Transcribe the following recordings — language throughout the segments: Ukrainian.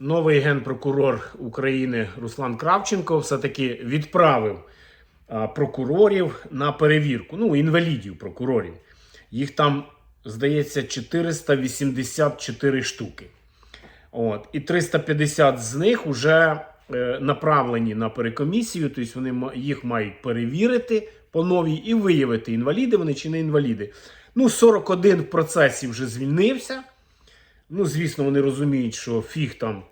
новий генпрокурор України Руслан Кравченко все-таки відправив прокурорів на перевірку. Ну, інвалідів прокурорів. Їх там, здається, 484 штуки. От. І 350 з них вже е, направлені на перекомісію, тобто вони їх мають перевірити по новій і виявити, інваліди вони чи не інваліди. Ну, 41 в процесі вже звільнився. Ну, звісно, вони розуміють, що фіг там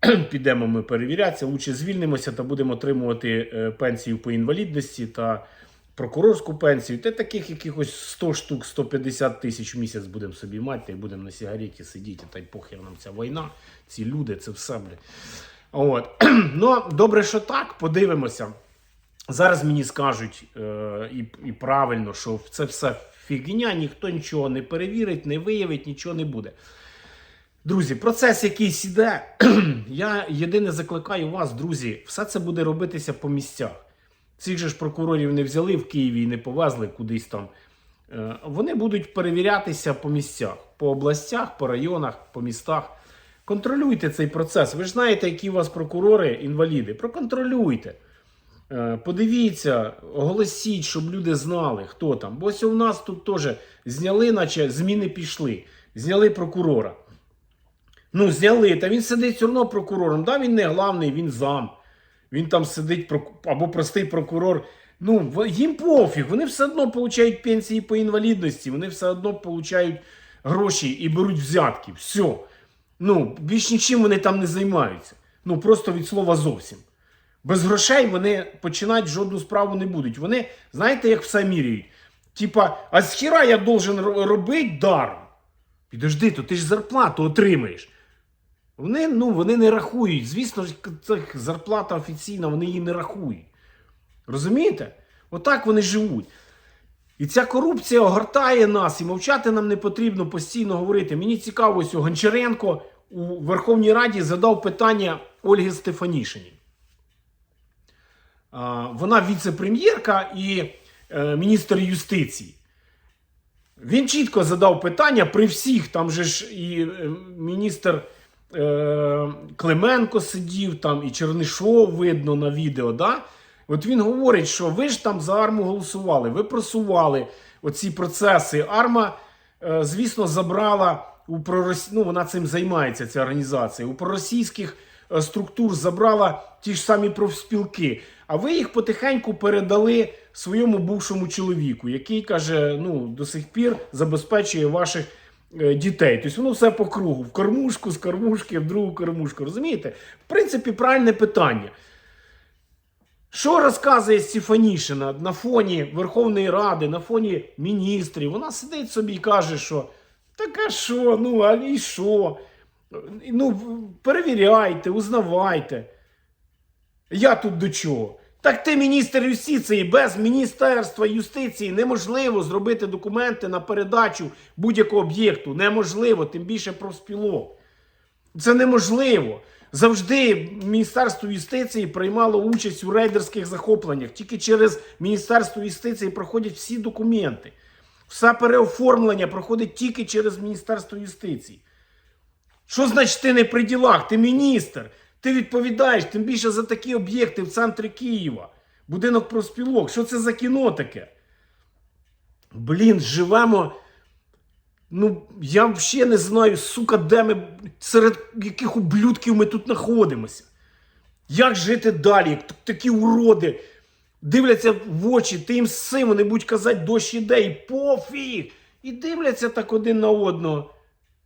підемо ми перевірятися, лучше звільнимося та будемо отримувати е, пенсію по інвалідності та прокурорську пенсію. Та таких якихось 100 штук, 150 тисяч в місяць будемо собі мати, та й будемо на сигареті сидіти, та й похер нам ця війна, ці люди, це все, бля. От. Ну, добре, що так, подивимося. Зараз мені скажуть е, і, і правильно, що це все фігня, ніхто нічого не перевірить, не виявить, нічого не буде. Друзі, процес якийсь іде. Я єдине закликаю вас, друзі, все це буде робитися по місцях. Цих же ж прокурорів не взяли в Києві і не повезли кудись там. Е, Вони будуть перевірятися по місцях, по областях, по районах, по містах. Контролюйте цей процес. Ви ж знаєте, які у вас прокурори, інваліди. Проконтролюйте. Е, Подивіться, оголосіть, щоб люди знали, хто там. Бо ось у нас тут теж зняли, наче зміни пішли. Зняли прокурора. Ну, зняли, та він сидить все одно прокурором. Да, він не главний, він зам. Він там сидить або простий прокурор. Ну, їм пофіг, вони все одно получають пенсії по інвалідності, вони все одно получають гроші і беруть взятки. Все. Ну, більш нічим вони там не займаються. Ну, просто від слова зовсім. Без грошей вони починати жодну справу не будуть. Вони, знаєте, як все міряють. Типа, а з хіра я должен робити даром? Підожди, то ти ж зарплату отримаєш. Вони, ну, вони не рахують. Звісно це зарплата офіційна, вони її не рахують. Розумієте? Отак вони живуть. І ця корупція огортає нас, і мовчати нам не потрібно постійно говорити. Мені цікаво, ось Гончаренко у Верховній Раді задав питання Ольги Стефанішині. Вона віце-прем'єрка і е, міністр юстиції. Він чітко задав питання при всіх. Там же ж і е, міністр е, Клименко сидів, там і Чернишов видно на відео. Да? От він говорить, що ви ж там за арму голосували, ви просували оці процеси. Арма, е, звісно, забрала у пророс... ну, вона цим займається, ця організація. У проросійських е, структур забрала ті ж самі профспілки. А ви їх потихеньку передали своєму бувшому чоловіку, який каже, ну до сих пір забезпечує ваших дітей. Тобто воно все по кругу, в кормушку, з кормушки, в другу кормушку. Розумієте? В принципі, правильне питання. Що розказує Стефанішина на фоні Верховної Ради, на фоні міністрів? Вона сидить собі і каже, що таке що, ну, а і що? Ну, перевіряйте, узнавайте. Я тут до чого? Так ти міністр юстиції, без Міністерства юстиції неможливо зробити документи на передачу будь-якого об'єкту. Неможливо, тим більше профспілок. Це неможливо. Завжди Міністерство юстиції приймало участь у рейдерських захопленнях. Тільки через Міністерство юстиції проходять всі документи. Все переоформлення проходить тільки через Міністерство юстиції. Що значить ти не при ділах? Ти міністр. Ти відповідаєш тим більше за такі об'єкти в центрі Києва. Будинок профспілок. Що це за кіно таке? Блін, живемо. Ну, я взагалі не знаю, сука, де ми, серед яких ублюдків ми тут знаходимося. Як жити далі? Такі уроди дивляться в очі, ти їм сим, вони будуть казати, дощ іде, і пофіг. І дивляться так один на одного.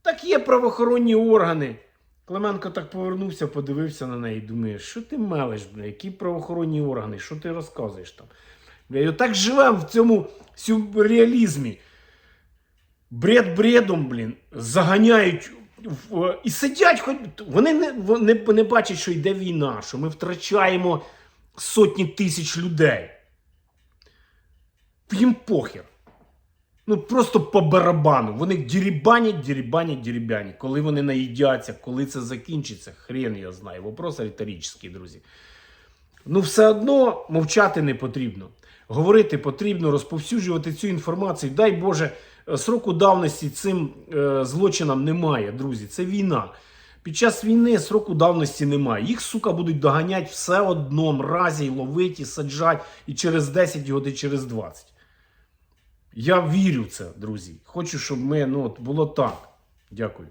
Так є правоохоронні органи. Клименко так повернувся, подивився на неї думає, що ти мелиш, бля, які правоохоронні органи, що ти розказуєш там? Бля, і отак живемо в цьому сюрреалізмі. Бред бредом, блін, заганяють і сидять, хоч вони не, вони не бачать, що йде війна, що ми втрачаємо сотні тисяч людей. Їм похер. Ну просто по барабану. Вони дірібанять, дірібанять, дірібанять. Коли вони наїдяться, коли це закінчиться, хрен я знаю. Вопрос риторичний, друзі. Ну, все одно мовчати не потрібно. Говорити потрібно, розповсюджувати цю інформацію. Дай Боже, е, сроку давності цим е, злочинам немає, друзі. Це війна. Під час війни сроку давності немає. Їх, сука, будуть доганяти все одно, мразі, ловить і саджать і через 10 годин, і через 20. Я вірю в це, друзі. Хочу, щоб ми ну, було так. Дякую.